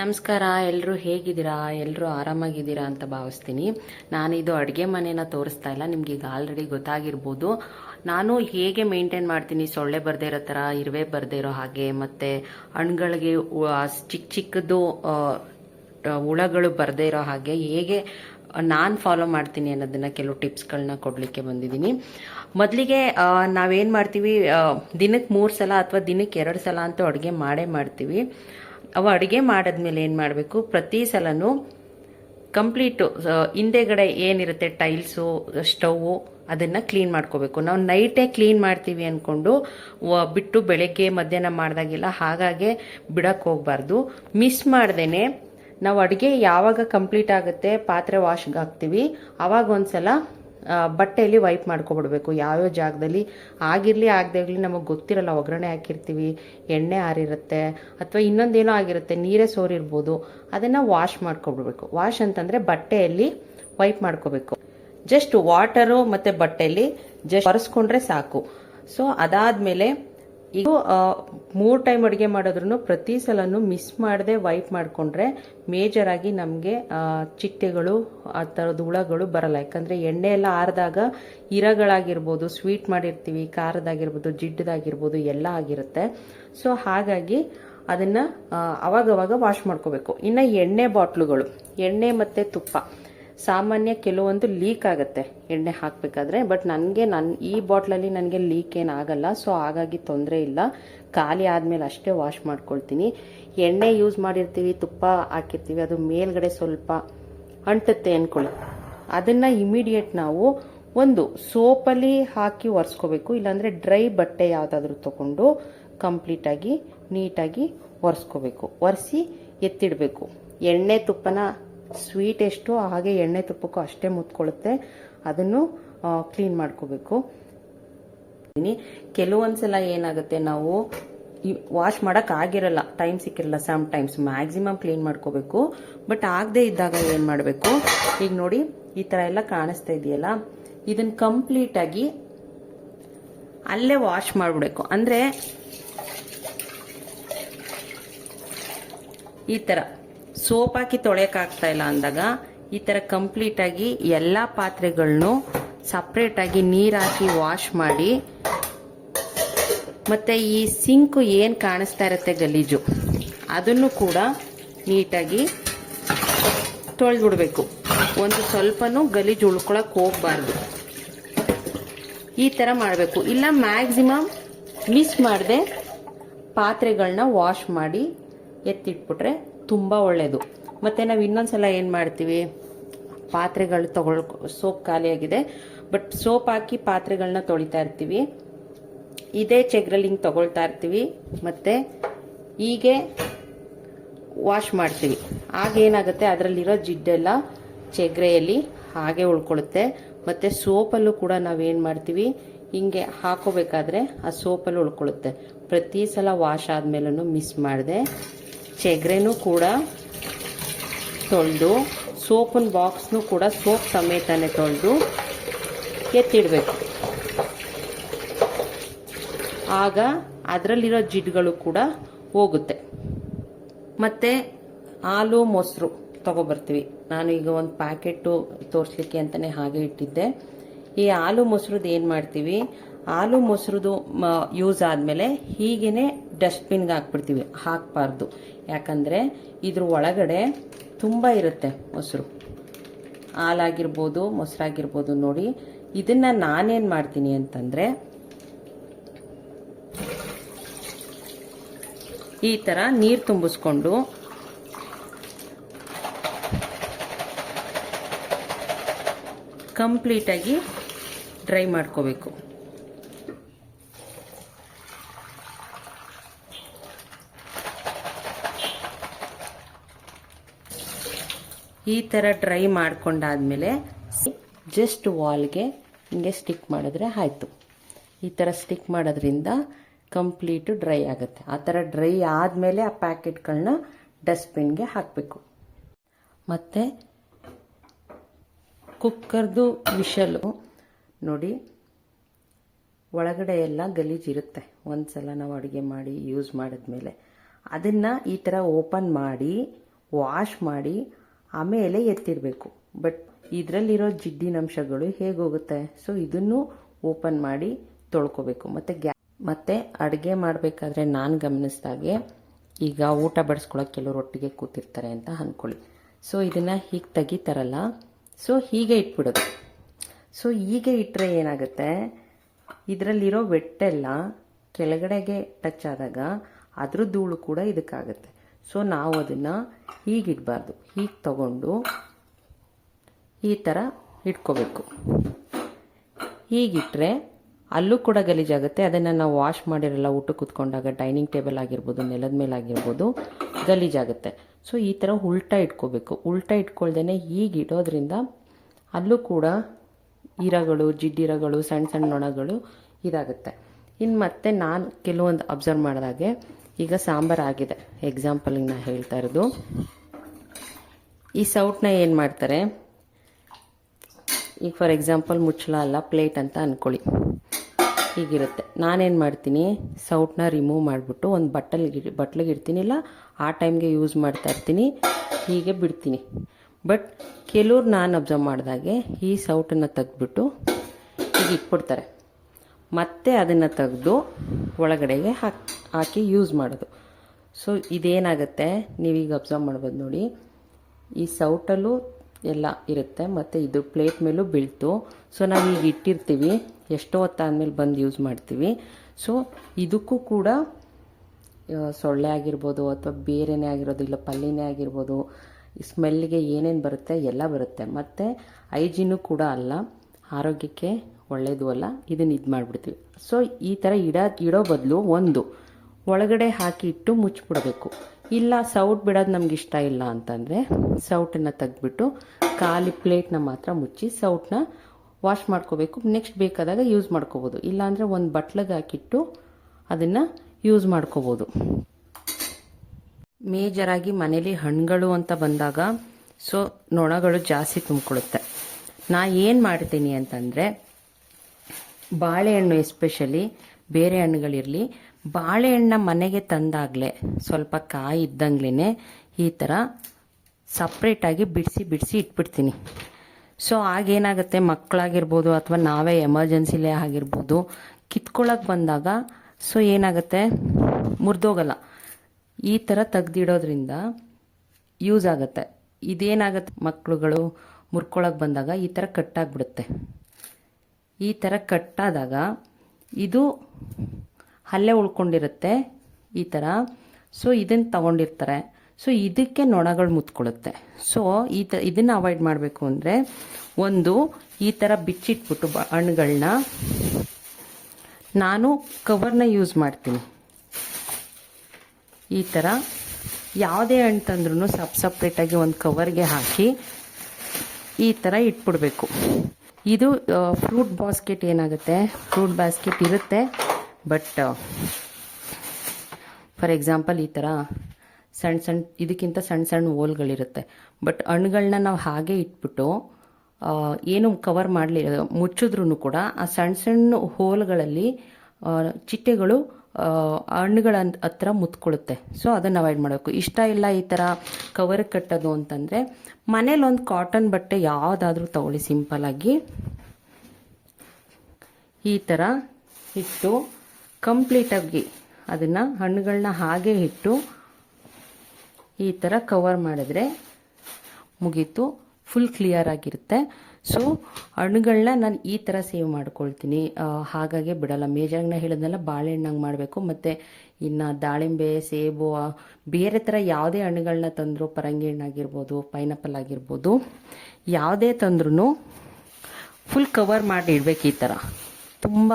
ನಮಸ್ಕಾರ ಎಲ್ಲರೂ ಹೇಗಿದ್ದೀರಾ? ಎಲ್ಲರೂ ಆರಾಮಾಗಿದ್ದೀರಾ ಅಂತ ಭಾವಿಸ್ತೀನಿ. ನಾನಿದು ಅಡುಗೆ ಮನೆನ ತೋರಿಸ್ತಾ ಇಲ್ಲ, ನಿಮ್ಗೆ ಈಗ ಆಲ್ರೆಡಿ ಗೊತ್ತಾಗಿರ್ಬೋದು. ನಾನು ಹೇಗೆ ಮೇಂಟೈನ್ ಮಾಡ್ತೀನಿ? ಸೊಳ್ಳೆ ಬರದೇ ಇರೋ ಥರ, ಇರುವೆ ಬರದೇ ಇರೋ ಹಾಗೆ, ಮತ್ತು ಹಣ್ಗಳಿಗೆ ಚಿಕ್ಕ ಚಿಕ್ಕದು ಹುಳಗಳು ಬರದೇ ಇರೋ ಹಾಗೆ, ಹೇಗೆ ನಾನು ಫಾಲೋ ಮಾಡ್ತೀನಿ ಅನ್ನೋದನ್ನು ಕೆಲವು ಟಿಪ್ಸ್ಗಳನ್ನ ಕೊಡಲಿಕ್ಕೆ ಬಂದಿದ್ದೀನಿ. ಮೊದಲಿಗೆ ನಾವೇನು ಮಾಡ್ತೀವಿ? ದಿನಕ್ಕೆ ಮೂರು ಸಲ ಅಥವಾ ದಿನಕ್ಕೆ ಎರಡು ಸಲ ಅಂತೂ ಅಡುಗೆ ಮಾಡೇ ಮಾಡ್ತೀವಿ. ಅವು ಅಡುಗೆ ಮಾಡಿದ್ಮೇಲೆ ಏನು ಮಾಡಬೇಕು? ಪ್ರತಿ ಸಲನೂ ಕಂಪ್ಲೀಟು ಹಿಂದೆಗಡೆ ಏನಿರುತ್ತೆ ಟೈಲ್ಸು ಸ್ಟೌವು ಅದನ್ನು ಕ್ಲೀನ್ ಮಾಡ್ಕೋಬೇಕು. ನಾವು ನೈಟೇ ಕ್ಲೀನ್ ಮಾಡ್ತೀವಿ ಅಂದ್ಕೊಂಡು ಬಿಟ್ಟು ಬೆಳಗ್ಗೆ ಮಧ್ಯಾಹ್ನ ಮಾಡಿದಾಗೆಲ್ಲ ಹಾಗಾಗೆ ಬಿಡಕ್ಕೆ ಹೋಗಬಾರ್ದು. ಮಿಸ್ ಮಾಡ್ದೇ ನಾವು ಅಡುಗೆ ಯಾವಾಗ ಕಂಪ್ಲೀಟ್ ಆಗುತ್ತೆ ಪಾತ್ರೆ ವಾಶ್ಗೆ ಹಾಕ್ತೀವಿ. ಆವಾಗ ಒಂದ್ಸಲ ಆ, ಬಟ್ಟೆಯಲ್ಲಿ ವೈಪ್ ಮಾಡ್ಕೊಬಿಡ್ಬೇಕು. ಯಾವ್ಯಾವ ಜಾಗದಲ್ಲಿ ಆಗಿರಲಿ ಆಗದೆ ಇರಲಿ ನಮಗೆ ಗೊತ್ತಿರಲ್ಲ, ಒಗ್ಗರಣೆ ಹಾಕಿರ್ತೀವಿ, ಎಣ್ಣೆ ಆರಿರುತ್ತೆ ಅಥವಾ ಇನ್ನೊಂದೇನೋ ಆಗಿರುತ್ತೆ, ನೀರೇ ಸೋರಿರ್ಬೋದು, ಅದನ್ನು ವಾಶ್ ಮಾಡ್ಕೊಬಿಡ್ಬೇಕು. ವಾಶ್ ಅಂತಂದರೆ ಬಟ್ಟೆಯಲ್ಲಿ ವೈಪ್ ಮಾಡ್ಕೋಬೇಕು. ಜಸ್ಟ್ ವಾಟರು ಮತ್ತು ಬಟ್ಟೆಯಲ್ಲಿ ಜಸ್ಟ್ ಒರೆಸ್ಕೊಂಡ್ರೆ ಸಾಕು. ಸೊ ಅದಾದಮೇಲೆ ಈಗ ಮೂರು ಟೈಮ್ ಅಡುಗೆ ಮಾಡಿದ್ರು ಪ್ರತಿ ಸಲನೂ ಮಿಸ್ ಮಾಡದೆ ವೈಪ್ ಮಾಡಿಕೊಂಡ್ರೆ ಮೇಜರಾಗಿ ನಮಗೆ ಚಿಟ್ಟೆಗಳು, ಆ ಥರದ ಹುಳಗಳು ಬರಲ್ಲ. ಯಾಕಂದರೆ ಎಣ್ಣೆ ಎಲ್ಲ ಆರಿದಾಗ ಇರಗಳಾಗಿರ್ಬೋದು ಸ್ವೀಟ್ ಮಾಡಿರ್ತೀವಿ, ಖಾರದಾಗಿರ್ಬೋದು, ಜಿಡ್ಡದಾಗಿರ್ಬೋದು, ಎಲ್ಲ ಆಗಿರುತ್ತೆ. ಸೊ ಹಾಗಾಗಿ ಅದನ್ನು ಅವಾಗವಾಗ ವಾಶ್ ಮಾಡ್ಕೋಬೇಕು. ಇನ್ನು ಎಣ್ಣೆ ಬಾಟ್ಲುಗಳು ಎಣ್ಣೆ ಮತ್ತು ತುಪ್ಪ. ಸಾಮಾನ್ಯ ಕೆಲವೊಂದು ಲೀಕ್ ಆಗುತ್ತೆ ಎಣ್ಣೆ ಹಾಕಬೇಕಾದ್ರೆ. ಬಟ್ ನನಗೆ ನನ್ನ ಈ ಬಾಟ್ಲಲ್ಲಿ ನನಗೆ ಲೀಕ್ ಏನಾಗಲ್ಲ ಸೊ ಹಾಗಾಗಿ ತೊಂದರೆ ಇಲ್ಲ. ಖಾಲಿ ಆದಮೇಲೆ ಅಷ್ಟೇ ವಾಶ್ ಮಾಡ್ಕೊಳ್ತೀನಿ. ಎಣ್ಣೆ ಯೂಸ್ ಮಾಡಿರ್ತೀವಿ, ತುಪ್ಪ ಹಾಕಿರ್ತೀವಿ. ಅದು ಮೇಲ್ಗಡೆ ಸ್ವಲ್ಪ ಅಂಟುತ್ತೆ ಅಂದ್ಕೊಳ್ಳಿ ಅದನ್ನು ಇಮಿಡಿಯೇಟ್ ನಾವು ಒಂದು ಸೋಪಲ್ಲಿ ಹಾಕಿ ಒರೆಸ್ಕೋಬೇಕು. ಇಲ್ಲಾಂದರೆ ಡ್ರೈ ಬಟ್ಟೆ ಯಾವುದಾದ್ರೂ ತಗೊಂಡು ಕಂಪ್ಲೀಟಾಗಿ ನೀಟಾಗಿ ಒರೆಸ್ಕೋಬೇಕು. ಒರೆಸಿ ಎತ್ತಿಡಬೇಕು. ಎಣ್ಣೆ ತುಪ್ಪನ ಸ್ವೀಟ್ ಎಷ್ಟು ಹಾಗೆ ಎಣ್ಣೆ ತುಪ್ಪಕ್ಕೂ ಅಷ್ಟೇ ಮುತ್ಕೊಳ್ಳುತ್ತೆ ಅದನ್ನು ಕ್ಲೀನ್ ಮಾಡ್ಕೋಬೇಕು. ಕೆಲವೊಂದ್ಸಲ ಏನಾಗುತ್ತೆ ನಾವು ವಾಶ್ ಮಾಡಕ್ ಆಗಿರಲ್ಲ ಟೈಮ್ ಸಿಕ್ಕಿರಲ್ಲ, ಸಮ್ ಟೈಮ್ಸ್ ಮ್ಯಾಕ್ಸಿಮಮ್ ಕ್ಲೀನ್ ಮಾಡ್ಕೋಬೇಕು. ಬಟ್ ಆಗದೆ ಇದ್ದಾಗ ಏನು ಮಾಡಬೇಕು? ಈಗ ನೋಡಿ, ಈ ಥರ ಎಲ್ಲ ಕಾಣಿಸ್ತಾ ಇದೆಯಲ್ಲ? ಇದನ್ನ ಕಂಪ್ಲೀಟ್ ಆಗಿ ಅಲ್ಲೇ ವಾಶ್ ಮಾಡ್ಬಿಡ್ಬೇಕು. ಅಂದ್ರೆ ಈ ಥರ ಸೋಪ್ ಹಾಕಿ ತೊಳೆಯೋಕ್ಕಾಗ್ತಾ ಇಲ್ಲ ಅಂದಾಗ ಈ ಥರ ಕಂಪ್ಲೀಟಾಗಿ ಎಲ್ಲ ಪಾತ್ರೆಗಳನ್ನು ಸಪ್ರೇಟಾಗಿ ನೀರು ಹಾಕಿ ವಾಶ್ ಮಾಡಿ, ಮತ್ತು ಈ ಸಿಂಕು ಏನು ಕಾಣಿಸ್ತಾ ಇರುತ್ತೆ ಗಲೀಜು, ಅದನ್ನು ಕೂಡ ನೀಟಾಗಿ ತೊಳೆದ್ಬಿಡ್ಬೇಕು. ಒಂದು ಸ್ವಲ್ಪನೂ ಗಲೀಜು ಉಳ್ಕೊಳಕ್ಕೆ ಹೋಗಬಾರ್ದು. ಈ ಥರ ಮಾಡಬೇಕು. ಇಲ್ಲ ಮ್ಯಾಕ್ಸಿಮಮ್ ಮಿಸ್ ಮಾಡದೆ ಪಾತ್ರೆಗಳನ್ನ ವಾಶ್ ಮಾಡಿ ಎತ್ತಿಟ್ಬಿಟ್ರೆ ತುಂಬ ಒಳ್ಳೆಯದು ಮತ್ತು ನಾವು ಇನ್ನೊಂದ್ಸಲ ಏನು ಮಾಡ್ತೀವಿ? ಪಾತ್ರೆಗಳು ತೊಗೊಳ್, ಸೋಪ್ ಖಾಲಿಯಾಗಿದೆ ಬಟ್ ಸೋಪ್ ಹಾಕಿ ಪಾತ್ರೆಗಳನ್ನ ತೊಳಿತಾ ಇರ್ತೀವಿ. ಇದೇ ಚೆಗ್ರಲ್ಲಿ ಹಿಂಗೆ ತೊಗೊಳ್ತಾ ಇರ್ತೀವಿ. ಮತ್ತು ಹೀಗೆ ವಾಶ್ ಮಾಡ್ತೀವಿ. ಆಗೇನಾಗುತ್ತೆ ಅದರಲ್ಲಿರೋ ಜಿಡ್ಡೆಲ್ಲ ಚೆಗ್ರೆಯಲ್ಲಿ ಹಾಗೆ ಉಳ್ಕೊಳ್ಳುತ್ತೆ. ಮತ್ತು ಸೋಪಲ್ಲೂ ಕೂಡ ನಾವೇನು ಮಾಡ್ತೀವಿ? ಹಿಂಗೆ ಹಾಕೋಬೇಕಾದ್ರೆ ಆ ಸೋಪಲ್ಲಿ ಉಳ್ಕೊಳ್ಳುತ್ತೆ. ಪ್ರತಿ ಸಲ ವಾಶ್ ಆದಮೇಲೂ ಮಿಸ್ ಮಾಡಿದೆ. ಚೆಗ್ರೆನೂ ಕೂಡ ತೊಳೆದು, ಸೋಪಿನ ಬಾಕ್ಸ್ನೂ ಕೂಡ ಸೋಪ್ ಸಮೇತನೇ ತೊಳೆದು ಎತ್ತಿಡಬೇಕು. ಆಗ ಅದರಲ್ಲಿರೋ ಜಿಡ್ಗಳು ಕೂಡ ಹೋಗುತ್ತೆ. ಮತ್ತು ಹಾಲು, ಮೊಸರು ತಗೊಬರ್ತೀವಿ. ನಾನು ಈಗ ಒಂದು ಪ್ಯಾಕೆಟು ತೋರಿಸ್ಲಿಕ್ಕೆ ಅಂತಲೇ ಹಾಗೆ ಇಟ್ಟಿದ್ದೆ. ಈ ಹಾಲು ಮೊಸರುದು ಏನು ಮಾಡ್ತೀವಿ? ಹಾಲು ಮೊಸರುದು ಯೂಸ್ ಆದಮೇಲೆ ಹೀಗೇ ಡಸ್ಟ್ಬಿನ್ಗೆ ಹಾಕ್ಬಿಡ್ತೀವಿ. ಹಾಕಬಾರ್ದು. ಯಾಕಂದರೆ ಇದ್ರ ಒಳಗಡೆ ತುಂಬ ಇರುತ್ತೆ ಮೊಸರು. ಹಾಲಾಗಿರ್ಬೋದು, ಮೊಸರಾಗಿರ್ಬೋದು ನೋಡಿ. ಇದನ್ನು ನಾನೇನು ಮಾಡ್ತೀನಿ ಅಂತಂದರೆ, ಈ ಥರ ನೀರು ತುಂಬಿಸ್ಕೊಂಡು ಕಂಪ್ಲೀಟಾಗಿ ಡ್ರೈ ಮಾಡ್ಕೋಬೇಕು. ಈ ಥರ ಡ್ರೈ ಮಾಡ್ಕೊಂಡಾದ್ಮೇಲೆ ಜಸ್ಟ್ ವಾಲ್ಗೆ ಹಿಂಗೆ ಸ್ಟಿಕ್ ಮಾಡಿದ್ರೆ ಆಯಿತು. ಈ ಥರ ಸ್ಟಿಕ್ ಮಾಡೋದ್ರಿಂದ ಕಂಪ್ಲೀಟು ಡ್ರೈ ಆಗುತ್ತೆ. ಆ ಥರ ಡ್ರೈ ಆದಮೇಲೆ ಆ ಪ್ಯಾಕೆಟ್ಗಳನ್ನ ಡಸ್ಟ್ಬಿನ್ಗೆ ಹಾಕಬೇಕು. ಮತ್ತು ಕುಕ್ಕರ್ದು ವಿಷಲು ನೋಡಿ, ಒಳಗಡೆ ಎಲ್ಲ ಗಲೀಜಿರುತ್ತೆ ಒಂದು ಸಲ ನಾವು ಅಡುಗೆ ಮಾಡಿ ಯೂಸ್ ಮಾಡಿದ್ಮೇಲೆ. ಅದನ್ನು ಈ ಥರ ಓಪನ್ ಮಾಡಿ ವಾಶ್ ಮಾಡಿ ಆಮೇಲೆ ಎತ್ತಿಡಬೇಕು. ಬಟ್ ಇದರಲ್ಲಿರೋ ಜಿಡ್ಡಿನಂಶಗಳು ಹೇಗೋಗುತ್ತೆ ಸೊ ಇದನ್ನು ಓಪನ್ ಮಾಡಿ ತೊಳ್ಕೊಬೇಕು. ಮತ್ತು ಗ್ಯಾ ಮತ್ತು ಅಡುಗೆ ಮಾಡಬೇಕಾದ್ರೆ ನಾನು ಗಮನಿಸಿದಾಗೆ ಈಗ ಊಟ ಬಡಿಸ್ಕೊಳಕ್ಕೆ ಕೆಲವರು ಒಟ್ಟಿಗೆ ಕೂತಿರ್ತಾರೆ ಅಂತ ಅಂದ್ಕೊಳ್ಳಿ ಸೊ ಇದನ್ನು ಹೀಗೆ ತೆಗಿತಾರಲ್ಲ ಸೊ ಹೀಗೆ ಇಟ್ಬಿಡೋದು. ಸೊ ಹೀಗೆ ಇಟ್ಟರೆ ಏನಾಗುತ್ತೆ? ಇದರಲ್ಲಿರೋ ವೆಟ್ಟೆಲ್ಲ ಕೆಳಗಡೆಗೆ ಟಚ್ ಆದಾಗ ಅದ್ರ ಧೂಳು ಕೂಡ ಇದಕ್ಕಾಗುತ್ತೆ. ಸೊ ನಾವು ಅದನ್ನು ಹೀಗಿಡಬಾರ್ದು. ಹೀಗೆ ತಗೊಂಡು ಈ ಥರ ಇಟ್ಕೋಬೇಕು. ಹೀಗಿಟ್ಟರೆ ಅಲ್ಲೂ ಕೂಡ ಗಲೀಜಾಗುತ್ತೆ ಅದನ್ನು ನಾವು ವಾಶ್ ಮಾಡಿರಲ್ಲ ಊಟ ಕೂತ್ಕೊಂಡಾಗ ಡೈನಿಂಗ್ ಟೇಬಲ್ ಆಗಿರ್ಬೋದು, ನೆಲದ ಮೇಲೆ ಆಗಿರ್ಬೋದು ಗಲೀಜಾಗುತ್ತೆ ಸೊ ಈ ಥರ ಉಲ್ಟಾ ಇಟ್ಕೋಬೇಕು. ಉಲ್ಟಾ ಇಟ್ಕೊಳ್ದೇ ಹೀಗೆ ಇಡೋದ್ರಿಂದ ಅಲ್ಲೂ ಕೂಡ ಇರಗಳು, ಜಿಡ್ಡಿರಗಳು, ಸಣ್ಣ ಸಣ್ಣ ನೊಣಗಳು ಇದಾಗುತ್ತೆ. ಇನ್ನು ಮತ್ತೆ ನಾನು ಕೆಲವೊಂದು ಅಬ್ಸರ್ವ್ ಮಾಡಿದಾಗೆ ಈಗ ಸಾಂಬಾರು ಆಗಿದೆ. ಎಕ್ಸಾಂಪಲಿಗೆ ನಾನು ಹೇಳ್ತಾ ಇರೋದು. ಈ ಸೌಟ್ನ ಏನು ಮಾಡ್ತಾರೆ? ಈಗ ಫಾರ್ ಎಕ್ಸಾಂಪಲ್ ಮುಚ್ಚಳ ಅಲ್ಲ ಪ್ಲೇಟ್ ಅಂತ ಅಂದ್ಕೊಳ್ಳಿ ಹೀಗಿರುತ್ತೆ. ನಾನೇನು ಮಾಡ್ತೀನಿ? ಸೌಟ್ನ ರಿಮೂವ್ ಮಾಡಿಬಿಟ್ಟು ಒಂದು ಬಟ್ಟಲಿಗೆ ಬಟ್ಲಿಗೆ ಇಡ್ತೀನಿಲ್ಲ ಆ ಟೈಮ್ಗೆ ಯೂಸ್ ಮಾಡ್ತಾ ಇರ್ತೀನಿ. ಹೀಗೆ ಬಿಡ್ತೀನಿ. ಬಟ್ ಕೆಲವ್ರು ನಾನು ಅಬ್ಸರ್ವ್ ಮಾಡಿದಾಗೆ ಈ ಸೌಟನ್ನು ತೆಗೆದ್ಬಿಟ್ಟು ಹೀಗೆ ಇಟ್ಬಿಡ್ತಾರೆ. ಮತ್ತೆ ಅದನ್ನು ತೆಗೆದು ಒಳಗಡೆಗೆ ಹಾಕಿ ಹಾಕಿ ಯೂಸ್ ಮಾಡೋದು. ಸೊ ಇದೇನಾಗುತ್ತೆ? ನೀವೀಗ ಅಬ್ಸರ್ವ್ ಮಾಡ್ಬೋದು ನೋಡಿ. ಈ ಸೌಟಲ್ಲೂ ಎಲ್ಲ ಇರುತ್ತೆ, ಮತ್ತು ಇದು ಪ್ಲೇಟ್ ಮೇಲೂ ಬೀಳ್ತು. ಸೊ ನಾವು ಈಗ ಇಟ್ಟಿರ್ತೀವಿ. ಎಷ್ಟೋ ಹೊತ್ತಾದ್ಮೇಲೆ ಬಂದು ಯೂಸ್ ಮಾಡ್ತೀವಿ. ಸೊ ಇದಕ್ಕೂ ಕೂಡ ಸೊಳ್ಳೆ ಆಗಿರ್ಬೋದು ಅಥವಾ ಬೇರೆನೇ ಆಗಿರೋದು ಇಲ್ಲ ಪಲ್ಲಿನೇ ಆಗಿರ್ಬೋದು ಸ್ಮೆಲ್ಗೆ ಏನೇನು ಬರುತ್ತೆ ಎಲ್ಲ ಬರುತ್ತೆ. ಮತ್ತು ಐಜಿನು ಕೂಡ ಅಲ್ಲ. ಆರೋಗ್ಯಕ್ಕೆ ಒಳ್ಳೆಯದು ಅಲ್ಲ ಇದನ್ನು ಇದು ಮಾಡಿಬಿಡ್ತೀವಿ. ಸೊ ಈ ಥರ ಇಡ, ಇಡೋ ಬದಲು ಒಂದು, ಒಳಗಡೆ ಹಾಕಿ ಇಟ್ಟು ಮುಚ್ಚಿಬಿಡಬೇಕು ಇಲ್ಲ, ಸೌಟ್ ಬಿಡೋದು ನಮ್ಗೆ ಇಷ್ಟ ಇಲ್ಲ ಅಂತಂದರೆ ಸೌಟನ್ನು ತೆಗೆದ್ಬಿಟ್ಟು ಖಾಲಿ ಪ್ಲೇಟ್ನ ಮಾತ್ರ ಮುಚ್ಚಿ ಸೌಟನ್ನ ವಾಶ್ ಮಾಡ್ಕೋಬೇಕು. ನೆಕ್ಸ್ಟ್ ಬೇಕಾದಾಗ ಯೂಸ್ ಮಾಡ್ಕೋಬೋದು. ಇಲ್ಲಾಂದರೆ ಒಂದು ಬಟ್ಲಿಗೆ ಹಾಕಿಟ್ಟು ಅದನ್ನು ಯೂಸ್ ಮಾಡ್ಕೋಬೋದು. ಮೇಜರಾಗಿ ಮನೇಲಿ ಹಣ್ಣುಗಳು ಅಂತ ಬಂದಾಗ ಸೊ ನೊಣಗಳು ಜಾಸ್ತಿ ತುಂಬಿಕೊಳ್ಳುತ್ತೆ ನಾ ಏನು ಮಾಡ್ತೀನಿ ಅಂತಂದರೆ ಬಾಳೆಹಣ್ಣು ಎಸ್ಪೆಷಲಿ ಬೇರೆ ಹಣ್ಣುಗಳಿರಲಿ ಬಾಳೆಹಣ್ಣ ಮನೆಗೆ ತಂದಾಗಲೇ ಸ್ವಲ್ಪ ಕಾಯಿ ಇದ್ದಂಗ್ಲೇ ಈ ಥರ ಸಪ್ರೇಟಾಗಿ ಬಿಡಿಸಿ ಬಿಡಿಸಿ ಇಟ್ಬಿಡ್ತೀನಿ. ಸೊ ಆಗೇನಾಗುತ್ತೆ? ಮಕ್ಕಳಾಗಿರ್ಬೋದು ಅಥವಾ ನಾವೇ ಎಮರ್ಜೆನ್ಸಿಲೇ ಆಗಿರ್ಬೋದು. ಕಿತ್ಕೊಳ್ಳೋಕೆ ಬಂದಾಗ ಸೊ ಏನಾಗುತ್ತೆ? ಮುರಿದೋಗಲ್ಲ. ಈ ಥರ ತೆಗ್ದಿಡೋದ್ರಿಂದ ಯೂಸ್ ಆಗುತ್ತೆ. ಇದೇನಾಗುತ್ತೆ? ಮಕ್ಕಳುಗಳು ಮುರ್ಕೊಳಕ್ಕೆ ಬಂದಾಗ ಈ ಥರ ಕಟ್ಟಾಗ್ಬಿಡುತ್ತೆ ಈ ಥರ ಕಟ್ಟಾದಾಗ ಇದು ಅಲ್ಲೇ ಉಳ್ಕೊಂಡಿರುತ್ತೆ ಈ ಥರ ಸೊ ಇದನ್ನು ತಗೊಂಡಿರ್ತಾರೆ. ಸೊ ಇದಕ್ಕೆ ನೊಣಗಳು ಮುತ್ಕೊಳ್ಳುತ್ತೆ ಸೊ ಈ ತ, ಇದನ್ನು ಅವಾಯ್ಡ್ ಮಾಡಬೇಕು ಅಂದರೆ ಒಂದು ಈ ಥರ ಬಿಚ್ಚಿಟ್ಬಿಟ್ಟು ಹಣ್ಣುಗಳನ್ನ ನಾನು ಕವರ್ನ ಯೂಸ್ ಮಾಡ್ತೀನಿ. ಈ ಥರ ಯಾವುದೇ ಹಣ್ಣು ತಂದ್ರೂ ಸಪ್ ಸಪ್ರೇಟಾಗಿ ಒಂದು ಕವರ್ಗೆ ಹಾಕಿ ಈ ಥರ ಇಟ್ಬಿಡ್ಬೇಕು. ಇದು ಫ್ರೂಟ್ ಬಾಸ್ಕೆಟ್ ಏನಾಗುತ್ತೆ? ಫ್ರೂಟ್ ಬಾಸ್ಕೆಟ್ ಇರುತ್ತೆ ಬಟ್ ಫಾರ್ ಎಕ್ಸಾಂಪಲ್ ಈ ಥರ ಸಣ್ಣ ಸಣ್ಣ ಇದಕ್ಕಿಂತ ಸಣ್ಣ ಸಣ್ಣ ಹೋಲ್ಗಳಿರುತ್ತೆ. ಬಟ್ ಹಣ್ಣುಗಳನ್ನ ನಾವು ಹಾಗೆ ಇಟ್ಬಿಟ್ಟು ಏನು ಕವರ್ ಮಾಡಲಿ ಮುಚ್ಚಿದ್ರೂ ಕೂಡ ಆ ಸಣ್ಣ ಸಣ್ಣ ಹೋಲ್ಗಳಲ್ಲಿ ಚಿಟ್ಟೆಗಳು ಹಣ್ಣುಗಳ ಹತ್ರ ಮುತ್ಕೊಳ್ಳುತ್ತೆ ಸೊ ಅದನ್ನು ಅವಾಯ್ಡ್ ಮಾಡಬೇಕು. ಇಷ್ಟ ಇಲ್ಲ ಈ ಥರ ಕವರ್ ಕಟ್ಟೋದು ಅಂತಂದರೆ, ಮನೇಲಿ ಒಂದು ಕಾಟನ್ ಬಟ್ಟೆ ಯಾವುದಾದ್ರೂ ತಗೊಳ್ಳಿ ಸಿಂಪಲಾಗಿ ಈ ಥರ ಇಟ್ಟು ಕಂಪ್ಲೀಟಾಗಿ ಅದನ್ನು ಹಣ್ಣುಗಳನ್ನ ಹಾಗೆ ಇಟ್ಟು ಈ ಥರ ಕವರ್ ಮಾಡಿದ್ರೆ ಮುಗೀತು ಫುಲ್ ಕ್ಲಿಯರ್ ಆಗಿರುತ್ತೆ. ಸೊ ಹಣ್ಣುಗಳನ್ನ ನಾನು ಈ ಥರ ಸೇವ್ ಮಾಡ್ಕೊಳ್ತೀನಿ. ಹಾಗಾಗಿ ಬಿಡಲ್ಲ. ಮೇಜಾಗಿ ಹೇಳಿದ್ನಲ್ಲ, ಬಾಳೆಹಣ್ಣಂಗೆ ಮಾಡಬೇಕು. ಮತ್ತು ಇನ್ನು ದಾಳಿಂಬೆ, ಸೇಬು ಬೇರೆ ಥರ ಯಾವುದೇ ಹಣ್ಣುಗಳನ್ನ ತಂದರೂ ಪರಂಗಿ ಹಣ್ಣಾಗಿರ್ಬೋದು, ಪೈನಾಪಲ್ ಆಗಿರ್ಬೋದು, ಯಾವುದೇ ತಂದ್ರೂ ಫುಲ್ ಕವರ್ ಮಾಡಿ ಇಡಬೇಕು ಈ ಥರ ತುಂಬ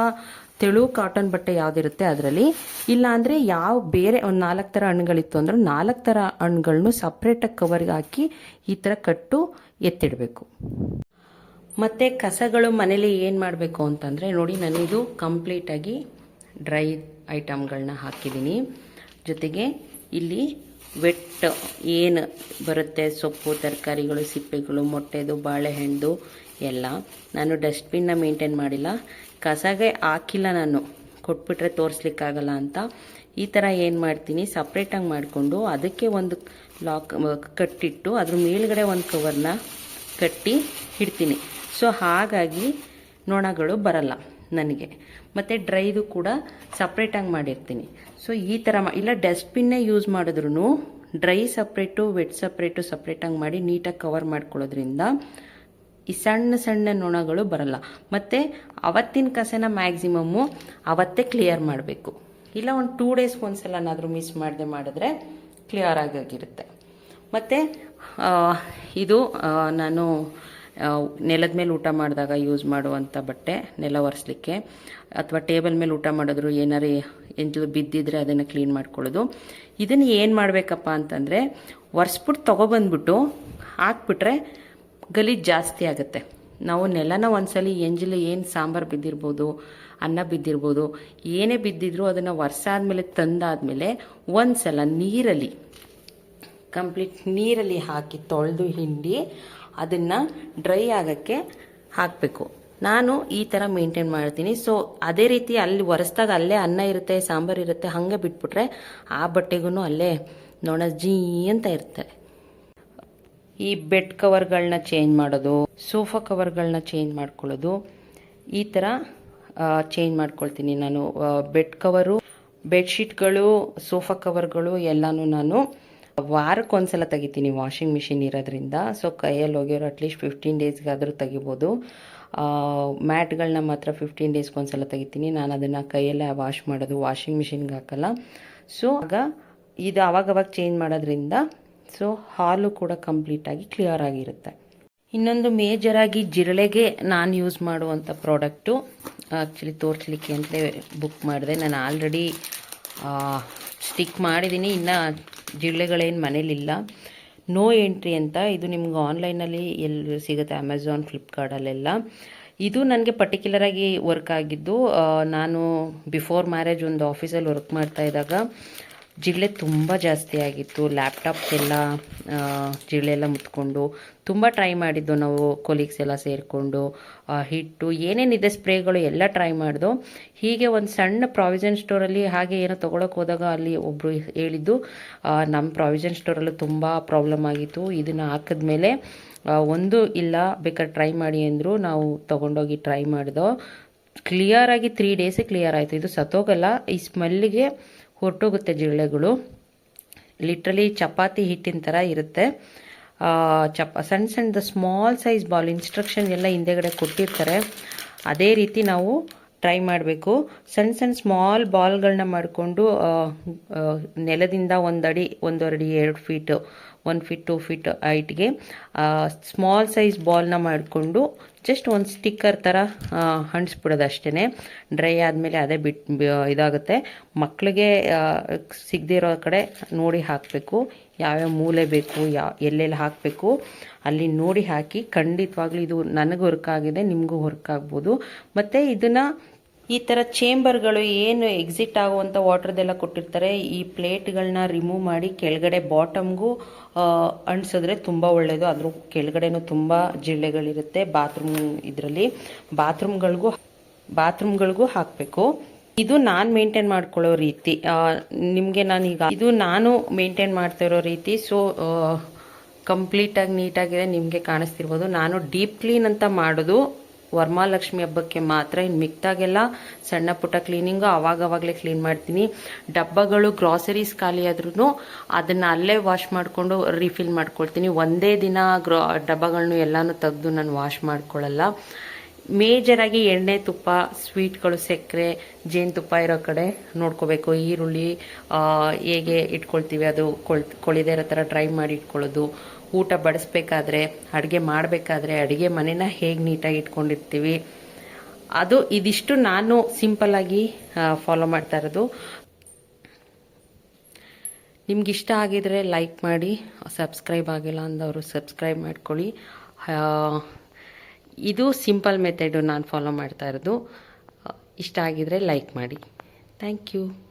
ತೆಳು ಕಾಟನ್ ಬಟ್ಟೆ ಯಾವುದಿರುತ್ತೆ ಅದರಲ್ಲಿ. ಇಲ್ಲಾಂದರೆ ಯಾವ ಬೇರೆ ಒಂದು ನಾಲ್ಕು ಥರ ಹಣ್ಣುಗಳಿತ್ತು ಅಂದ್ರೆ ನಾಲ್ಕು ಥರ ಹಣ್ಣುಗಳನ್ನು ಸಪ್ರೇಟಾಗಿ ಕವರ್ಗೆ ಹಾಕಿ ಈ ಥರ ಕಟ್ಟು ಎತ್ತಿಡಬೇಕು. ಮತ್ತು ಕಸಗಳು ಮನೇಲಿ ಏನು ಮಾಡಬೇಕು ಅಂತಂದರೆ ನೋಡಿ ನಾನಿದು ಕಂಪ್ಲೀಟಾಗಿ ಡ್ರೈ ಐಟಮ್ಗಳನ್ನ ಹಾಕಿದ್ದೀನಿ. ಜೊತೆಗೆ ಇಲ್ಲಿ ವೆಟ್ ಏನು ಬರುತ್ತೆ? ಸೊಪ್ಪು, ತರಕಾರಿಗಳು, ಸಿಪ್ಪೆಗಳು, ಮೊಟ್ಟೆದು, ಬಾಳೆಹಣ್ಣು ಎಲ್ಲ ನಾನು ಡಸ್ಟ್ಬಿನ್ನ ಮೇಂಟೈನ್ ಮಾಡಿಲ್ಲ. ಕಸಗೆ ಹಾಕಿಲ್ಲ ನಾನು. ಕೊಟ್ಬಿಟ್ರೆ ತೋರಿಸ್ಲಿಕ್ಕಾಗಲ್ಲ ಅಂತ. ಈ ಥರ ಏನು ಮಾಡ್ತೀನಿ? ಸಪ್ರೇಟಾಗಿ ಮಾಡಿಕೊಂಡು ಅದಕ್ಕೆ ಒಂದು ಲಾಕ್ ಕಟ್ಟಿಟ್ಟು ಅದ್ರ ಮೇಲ್ಗಡೆ ಒಂದು ಕವರ್ನ ಕಟ್ಟಿ ಇಡ್ತೀನಿ. ಸೊ ಹಾಗಾಗಿ ನೊಣಗಳು ಬರಲ್ಲ ನನಗೆ. ಮತ್ತು ಡ್ರೈದು ಕೂಡ ಸಪ್ರೇಟಾಗಿ ಮಾಡಿರ್ತೀನಿ. ಸೊ ಈ ಥರ ಮಾ ಇಲ್ಲ ಡಸ್ಟ್ಬಿನ್ನೇ ಯೂಸ್ ಮಾಡಿದ್ರು ಡ್ರೈ ಸಪ್ರೇಟು ವೆಟ್ ಸಪ್ರೇಟು ಸಪ್ರೇಟಾಗಿ ಮಾಡಿ ನೀಟಾಗಿ ಕವರ್ ಮಾಡ್ಕೊಳ್ಳೋದ್ರಿಂದ ಈ ಸಣ್ಣ ಸಣ್ಣ ನೊಣಗಳು ಬರಲ್ಲ. ಮತ್ತು ಅವತ್ತಿನ ಕಸನ ಮ್ಯಾಕ್ಸಿಮಮ್ಮು ಅವತ್ತೇ ಕ್ಲಿಯರ್ ಮಾಡಬೇಕು. ಇಲ್ಲ, ಒಂದು ಟೂ ಡೇಸ್ಗೆ ಒಂದ್ಸಲನಾದರೂ ಮಿಸ್ ಮಾಡದೆ ಮಾಡಿದ್ರೆ ಕ್ಲಿಯರ್ ಆಗಾಗಿರುತ್ತೆ ಮತ್ತು ಇದು ನಾನು ನೆಲದ ಮೇಲೆ ಊಟ ಮಾಡಿದಾಗ ಯೂಸ್ ಮಾಡುವಂಥ ಬಟ್ಟೆ, ನೆಲ ಒರೆಸ್ಲಿಕ್ಕೆ. ಅಥವಾ ಟೇಬಲ್ ಮೇಲೆ ಊಟ ಮಾಡಿದ್ರು ಏನಾರು ಎಂಜಲು ಬಿದ್ದಿದ್ರೆ ಅದನ್ನು ಕ್ಲೀನ್ ಮಾಡ್ಕೊಳ್ಳೋದು. ಇದನ್ನು ಏನು ಮಾಡಬೇಕಪ್ಪ ಅಂತಂದರೆ ಒರೆಸ್ಬಿಟ್ಟು ತೊಗೊಬಂದ್ಬಿಟ್ಟು ಹಾಕ್ಬಿಟ್ರೆ ಗಲೀಜು ಜಾಸ್ತಿ ಆಗುತ್ತೆ. ನಾವು ನೆಲನ ಒಂದ್ಸಲಿ ಎಂಜಲು ಏನು ಸಾಂಬಾರು ಬಿದ್ದಿರ್ಬೋದು, ಅನ್ನ ಬಿದ್ದಿರ್ಬೋದು, ಏನೇ ಬಿದ್ದಿದ್ರು ಅದನ್ನು ಒರೆಸಾದ್ಮೇಲೆ, ತಂದಾದ್ಮೇಲೆ ಒಂದ್ಸಲ ನೀರಲ್ಲಿ ಕಂಪ್ಲೀಟ್ ನೀರಲ್ಲಿ ಹಾಕಿ ತೊಳೆದು ಹಿಂಡಿ ಅದನ್ನು ಡ್ರೈ ಆಗೋಕ್ಕೆ ಹಾಕಬೇಕು. ನಾನು ಈ ಥರ ಮೇಂಟೈನ್ ಮಾಡ್ತೀನಿ. ಸೊ ಅದೇ ರೀತಿ ಅಲ್ಲಿ ಒರೆಸ್ದಾಗ ಅಲ್ಲೇ ಅನ್ನ ಇರುತ್ತೆ, ಸಾಂಬಾರು ಇರುತ್ತೆ, ಹಾಗೆ ಬಿಟ್ಬಿಟ್ರೆ ಆ ಬಟ್ಟೆಗೂ ಅಲ್ಲೇ ನೋಣ ಜೀ ಅಂತ ಇರುತ್ತೆ. ಈ ಬೆಡ್ ಕವರ್ಗಳನ್ನ ಚೇಂಜ್ ಮಾಡೋದು, ಸೋಫಾ ಕವರ್ಗಳನ್ನ ಚೇಂಜ್ ಮಾಡ್ಕೊಳ್ಳೋದು, ಈ ಥರ ಚೇಂಜ್ ಮಾಡ್ಕೊಳ್ತೀನಿ ನಾನು. ಬೆಡ್ ಕವರು ಬೆಡ್ಶೀಟ್ಗಳು ಸೋಫಾ ಕವರ್ಗಳು ಎಲ್ಲನೂ ನಾನು ವಾರಕ್ಕೊಂದ್ಸಲ ತೆಗಿತೀನಿ ವಾಷಿಂಗ್ ಮಿಷಿನ್ ಇರೋದ್ರಿಂದ. ಸೊ ಕೈಯಲ್ಲಿ ಹೋಗಿರೋ ಅಟ್ಲೀಸ್ಟ್ ಫಿಫ್ಟೀನ್ ಡೇಸ್ಗಾದರೂ ತೆಗಿಬೋದು. ಮ್ಯಾಟ್ಗಳನ್ನ ಮಾತ್ರ ಫಿಫ್ಟೀನ್ ಡೇಸ್ಗೊಂದ್ಸಲ ತೆಗಿತೀನಿ. ನಾನು ಅದನ್ನು ಕೈಯಲ್ಲೇ ವಾಶ್ ಮಾಡೋದು, ವಾಷಿಂಗ್ ಮಿಷಿನ್ಗೆ ಹಾಕಲ್ಲ. ಸೊ ಆಗ ಇದು ಅವಾಗವಾಗ ಚೇಂಜ್ ಮಾಡೋದ್ರಿಂದ ಸೊ ಹಾಲು ಕೂಡ ಕಂಪ್ಲೀಟಾಗಿ ಕ್ಲಿಯರ್ ಆಗಿರುತ್ತೆ. ಇನ್ನೊಂದು ಮೇಜರಾಗಿ ಜಿರಳೆಗೆ ನಾನು ಯೂಸ್ ಮಾಡುವಂಥ ಪ್ರಾಡಕ್ಟು ಆ್ಯಕ್ಚುಲಿ ತೋರಿಸ್ಲಿಕ್ಕೆ ಅಂತಲೇ ಬುಕ್ ಮಾಡಿದೆ. ನಾನು ಆಲ್ರೆಡಿ ಸ್ಟಿಕ್ ಮಾಡಿದ್ದೀನಿ ಇನ್ನು ಜಿರಳೆಗಳೇನು ಮನೇಲಿಲ್ಲ. ನೋ ಎಂಟ್ರಿ ಅಂತ ಇದು ನಿಮ್ಗೆ ಆನ್ಲೈನಲ್ಲಿ ಎಲ್ಲಿ ಸಿಗುತ್ತೆ ಅಮೆಝಾನ್ ಫ್ಲಿಪ್ಕಾರ್ಟಲ್ಲೆಲ್ಲ. ಇದು ನನಗೆ ಪರ್ಟಿಕ್ಯುಲರಾಗಿ ವರ್ಕ್ ಆಗಿದ್ದು ನಾನು ಬಿಫೋರ್ ಮ್ಯಾರೇಜ್ ಒಂದು ಆಫೀಸಲ್ಲಿ ವರ್ಕ್ ಮಾಡ್ತಾ ಇದ್ದಾಗ ಜಿರಳೆ ತುಂಬ ಜಾಸ್ತಿ ಆಗಿತ್ತು. ಲ್ಯಾಪ್ಟಾಪ್ಗೆಲ್ಲ ಜಿರಳೆ ಎಲ್ಲ ಮುತ್ಕೊಂಡು ತುಂಬ ಟ್ರೈ ಮಾಡಿದ್ದು ನಾವು ಕೊಲೀಗ್ಸ್ ಎಲ್ಲ ಸೇರಿಕೊಂಡು. ಹಿಟ್ಟು ಏನೇನಿದೆ ಸ್ಪ್ರೇಗಳು ಎಲ್ಲ ಟ್ರೈ ಮಾಡಿದ್ವು ಹೀಗೆ ಒಂದು ಸಣ್ಣ ಪ್ರಾವಿಷನ್ ಸ್ಟೋರಲ್ಲಿ ಹಾಗೆ ಏನೋ ತೊಗೊಳಕ್ಕೆ ಹೋದಾಗ ಅಲ್ಲಿ ಒಬ್ಬರು ಹೇಳಿದ್ದು ನಮ್ಮ ಪ್ರಾವಿಷನ್ ಸ್ಟೋರಲ್ಲೂ ತುಂಬ ಪ್ರಾಬ್ಲಮ್ ಆಗಿತ್ತು. ಇದನ್ನು ಹಾಕಿದ್ಮೇಲೆ ಒಂದು ಇಲ್ಲ ಬೇಕಾದ್ರೆ ಟ್ರೈ ಮಾಡಿ ಅಂದರು ನಾವು ತೊಗೊಂಡೋಗಿ ಟ್ರೈ ಮಾಡಿದೋ. ಕ್ಲಿಯರಾಗಿ ತ್ರೀ ಡೇಸೇ ಕ್ಲಿಯರ್ ಆಯಿತು. ಇದು ಸತ್ತೋಗಲ್ಲ. ಈ ಸ್ಮೆಲ್ಲಿಗೆ ಹೊರಟೋಗುತ್ತೆ ಜಿರಳೆಗಳು. ಲಿಟ್ರಲಿ ಚಪಾತಿ ಹಿಟ್ಟಿನ ಥರ ಇರುತ್ತೆ. ಚಪ ಸಣ್ಣ ಸಣ್ಣದ ಸ್ಮಾಲ್ ಸೈಜ್ ಬಾಲ್ ಇನ್ಸ್ಟ್ರಕ್ಷನ್ ಎಲ್ಲ ಹಿಂದೆಗಡೆ ಕೊಟ್ಟಿರ್ತಾರೆ. ಅದೇ ರೀತಿ ನಾವು ಟ್ರೈ ಮಾಡಬೇಕು. ಸಣ್ಣ ಸಣ್ಣ ಸ್ಮಾಲ್ ಬಾಲ್ಗಳನ್ನ ಮಾಡಿಕೊಂಡು ನೆಲದಿಂದ ಒಂದು ಅಡಿ ಒಂದು ಅಡಿ, ಎರಡು feet one feet two feet ಹೈಟ್ಗೆ small size ಬಾಲ್ನ ಮಾಡಿಕೊಂಡು ಜಸ್ಟ್ ಒಂದು ಸ್ಟಿಕ್ಕರ್ ಥರ ಅಂಟಿಸ್ಬಿಡೋದು ಅಷ್ಟೇ ಡ್ರೈ ಆದಮೇಲೆ ಅದೇ ಬಿಟ್ಟು ಇದಾಗುತ್ತೆ. ಮಕ್ಕಳಿಗೆ ಸಿಗದಿರೋ ಕಡೆ ನೋಡಿ ಹಾಕಬೇಕು. ಯಾವ್ಯಾವ ಮೂಲೆ ಬೇಕು ಯಾವ ಎಲ್ಲೆಲ್ಲಿ ಹಾಕಬೇಕು, ಅಲ್ಲಿ ನೋಡಿ ಹಾಕಿ ಖಂಡಿತವಾಗ್ಲೂ ಇದು ನನಗೆ ವರ್ಕ್ ಆಗಿದೆ ನಿಮಗೂ ವರ್ಕ್ ಆಗ್ಬೋದು ಮತ್ತು ಇದನ್ನು ಈ ಥರ ಚೇಂಬರ್ಗಳು ಏನು ಎಕ್ಸಿಟ್ ಆಗುವಂಥ ವಾಟರ್ದೆಲ್ಲ ಕೊಟ್ಟಿರ್ತಾರೆ. ಈ ಪ್ಲೇಟ್ಗಳನ್ನ ರಿಮೂವ್ ಮಾಡಿ ಕೆಳಗಡೆ ಬಾಟಮ್ಗೂ ಅಂಟಿಸಿದ್ರೆ ತುಂಬ ಒಳ್ಳೆಯದು ಅದ್ರ ಕೆಳಗಡೆನೂ ತುಂಬ ಜಿರಳೆಗಳಿರುತ್ತೆ ಬಾತ್ರೂಮ್ ಇದರಲ್ಲಿ. ಬಾತ್ರೂಮ್ಗಳಿಗೂ ಬಾತ್ರೂಮ್ಗಳಿಗೂ ಹಾಕಬೇಕು. ಇದು ನಾನು ಮೇಂಟೈನ್ ಮಾಡ್ಕೊಳ್ಳೋ ರೀತಿ. ನಿಮಗೆ ನಾನೀಗ ಇದು ನಾನು ಮೇಂಟೈನ್ ಮಾಡ್ತಾ ಇರೋ ರೀತಿ. ಸೊ ಕಂಪ್ಲೀಟಾಗಿ ನೀಟಾಗಿದೆ ನಿಮಗೆ ಕಾಣಿಸ್ತಿರ್ಬೋದು. ನಾನು ಡೀಪ್ ಕ್ಲೀನ್ ಅಂತ ಮಾಡೋದು ವರಮಹಾಲಕ್ಷ್ಮಿ ಹಬ್ಬಕ್ಕೆ ಮಾತ್ರ ಇನ್ನು ಮಿಕ್ತಾಗೆಲ್ಲ ಸಣ್ಣ ಪುಟ್ಟ ಕ್ಲೀನಿಂಗು ಅವಾಗವಾಗಲೇ ಕ್ಲೀನ್ ಮಾಡ್ತೀನಿ. ಡಬ್ಬಗಳು ಗ್ರಾಸರೀಸ್ ಖಾಲಿ ಆದ್ರೂ ಅದನ್ನ ಅಲ್ಲೇ ವಾಶ್ ಮಾಡಿಕೊಂಡು ರೀಫಿಲ್ ಮಾಡ್ಕೊಳ್ತೀನಿ. ಒಂದೇ ದಿನ ಗ್ರಾ ಡಬ್ಬಗಳನ್ನೂ ಎಲ್ಲಾನು ತೆಗೆದು ನಾನು ವಾಶ್ ಮಾಡ್ಕೊಳ್ಳಲ್ಲ ಮೇಜರಾಗಿ ಎಣ್ಣೆ ತುಪ್ಪ, ಸ್ವೀಟ್ಗಳು ಸಕ್ಕರೆ ಜೇನುತುಪ್ಪ ಇರೋ ಕಡೆ ನೋಡ್ಕೋಬೇಕು. ಈರುಳ್ಳಿ ಹೇಗೆ ಇಟ್ಕೊಳ್ತೀವಿ ಅದು ಕೊಳ್, ಕೊಳಿದೇ ಇರೋ ಥರ ಡ್ರೈ ಮಾಡಿ ಇಟ್ಕೊಳ್ಳೋದು. ಊಟ ಬಡಿಸ್ಬೇಕಾದ್ರೆ, ಅಡುಗೆ ಮಾಡಬೇಕಾದ್ರೆ ಅಡುಗೆ ಮನೆನ ಹೇಗೆ ನೀಟಾಗಿ ಇಟ್ಕೊಂಡಿರ್ತೀವಿ. ಅದು ಇದಿಷ್ಟು ನಾನು ಸಿಂಪಲ್ಲಾಗಿ ಫಾಲೋ ಮಾಡ್ತಾ ಇರೋದು. ನಿಮ್ಗೆ ಇಷ್ಟ ಆಗಿದ್ರೆ ಲೈಕ್ ಮಾಡಿ, ಸಬ್ಸ್ಕ್ರೈಬ್ ಆಗಿಲ್ಲ ಅಂದವರು ಸಬ್ಸ್ಕ್ರೈಬ್ ಮಾಡ್ಕೊಳ್ಳಿ. ಇದು ಸಿಂಪಲ್ ಮೆಥಡು ನಾನು ಫಾಲೋ ಮಾಡ್ತಾ ಇರೋದು. ಇಷ್ಟ ಆಗಿದ್ರೆ ಲೈಕ್ ಮಾಡಿ. Thank you